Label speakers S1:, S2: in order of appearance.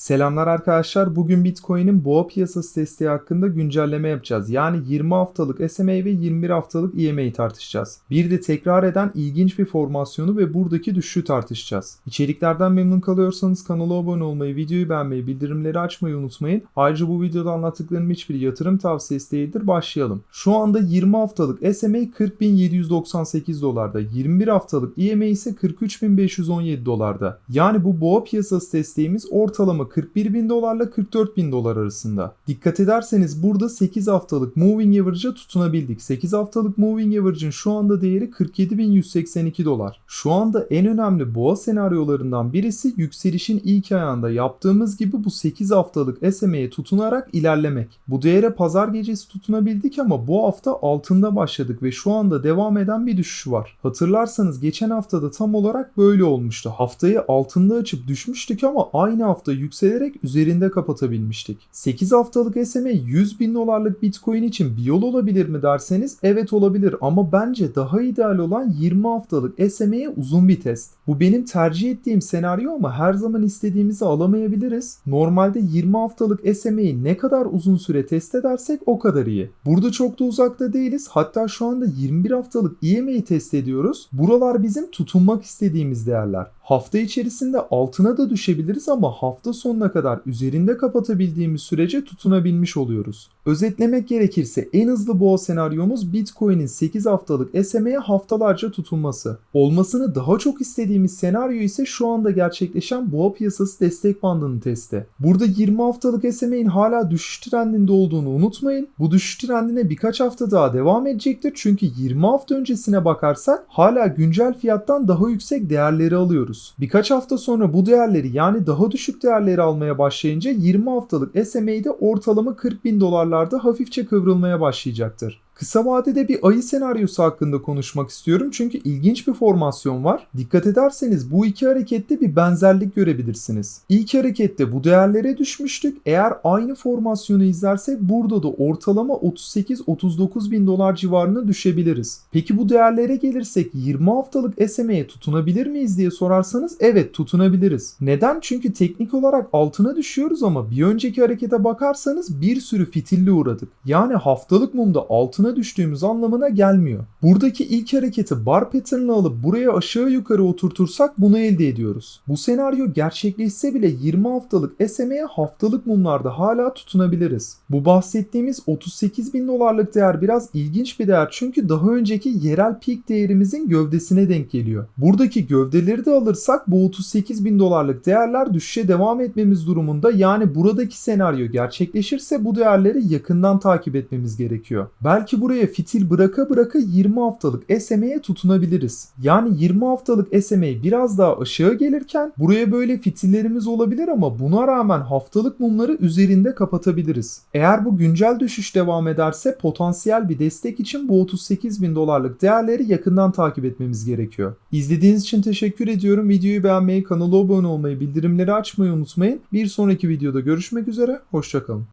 S1: Selamlar arkadaşlar. Bugün Bitcoin'in boğa piyasası testi hakkında güncelleme yapacağız. Yani 20 haftalık SMA ve 21 haftalık EMA'yı tartışacağız. Bir de tekrar eden ilginç bir formasyonu ve buradaki düşüşü tartışacağız. İçeriklerden memnun kalıyorsanız kanala abone olmayı, videoyu beğenmeyi, bildirimleri açmayı unutmayın. Ayrıca bu videoda anlattıklarım hiçbir yatırım tavsiyesi değildir. Başlayalım. Şu anda 20 haftalık SMA 40.798 dolarda, 21 haftalık EMA ise 43.517 dolarda. Yani bu boğa piyasası desteğimiz ortalama 41 bin dolarla 44 bin dolar arasında. Dikkat ederseniz burada 8 haftalık moving average'a tutunabildik. 8 haftalık moving average'ın şu anda değeri 47.182 dolar. Şu anda en önemli boğa senaryolarından birisi yükselişin ilk ayağında yaptığımız gibi bu 8 haftalık SMA'ye tutunarak ilerlemek. Bu değere pazar gecesi tutunabildik ama bu hafta altında başladık ve şu anda devam eden bir düşüş var. Hatırlarsanız geçen haftada tam olarak böyle olmuştu. Haftayı altında açıp düşmüştük ama aynı hafta yükselerek üzerinde kapatabilmiştik. 8 haftalık SMA 100 bin dolarlık Bitcoin için bir yol olabilir mi derseniz evet olabilir ama bence daha ideal olan 20 haftalık SMA'ye uzun bir test. Bu benim tercih ettiğim senaryo ama her zaman istediğimizi alamayabiliriz. Normalde 20 haftalık SMA'yi ne kadar uzun süre test edersek o kadar iyi. Burada çok da uzakta değiliz. Hatta şu anda 21 haftalık EMA'yı test ediyoruz. Buralar bizim tutunmak istediğimiz değerler. Hafta içerisinde altına da düşebiliriz ama hafta sonuna kadar üzerinde kapatabildiğimiz sürece tutunabilmiş oluyoruz. Özetlemek gerekirse en hızlı boğa senaryomuz Bitcoin'in 8 haftalık SMA'ye haftalarca tutunması. Olmasını daha çok istediğimiz senaryo ise şu anda gerçekleşen boğa piyasası destek bandının testi. Burada 20 haftalık SMA'nin hala düşüş trendinde olduğunu unutmayın. Bu düşüş trendine birkaç hafta daha devam edecektir çünkü 20 hafta öncesine bakarsak hala güncel fiyattan daha yüksek değerleri alıyoruz. Birkaç hafta sonra bu değerleri yani daha düşük değerleri almaya başlayınca 20 haftalık SMA'de ortalama 40 bin dolarlarda hafifçe kıvrılmaya başlayacaktır. Kısa vadede bir ayı senaryosu hakkında konuşmak istiyorum çünkü ilginç bir formasyon var. Dikkat ederseniz bu iki harekette bir benzerlik görebilirsiniz. İlk harekette bu değerlere düşmüştük. Eğer aynı formasyonu izlersek burada da ortalama 38-39 bin dolar civarına düşebiliriz. Peki bu değerlere gelirsek 20 haftalık SMA'ye tutunabilir miyiz diye sorarsanız evet tutunabiliriz. Neden? Çünkü teknik olarak altına düşüyoruz ama bir önceki harekete bakarsanız bir sürü fitille uğradık. Yani haftalık mumda altına düştüğümüz anlamına gelmiyor. Buradaki ilk hareketi bar pattern'la alıp buraya aşağı yukarı oturtursak bunu elde ediyoruz. Bu senaryo gerçekleşse bile 20 haftalık SMA'ye haftalık mumlarda hala tutunabiliriz. Bu bahsettiğimiz 38 bin dolarlık değer biraz ilginç bir değer çünkü daha önceki yerel peak değerimizin gövdesine denk geliyor. Buradaki gövdeleri de alırsak bu 38 bin dolarlık değerler düşüşe devam etmemiz durumunda yani buradaki senaryo gerçekleşirse bu değerleri yakından takip etmemiz gerekiyor. Belki buraya fitil bıraka bıraka 20 haftalık SMA'ye tutunabiliriz. Yani 20 haftalık SMA biraz daha aşağı gelirken buraya böyle fitillerimiz olabilir ama buna rağmen haftalık mumları üzerinde kapatabiliriz. Eğer bu güncel düşüş devam ederse potansiyel bir destek için bu 38 bin dolarlık değerleri yakından takip etmemiz gerekiyor. İzlediğiniz için teşekkür ediyorum. Videoyu beğenmeyi, kanala abone olmayı, bildirimleri açmayı unutmayın. Bir sonraki videoda görüşmek üzere. Hoşçakalın.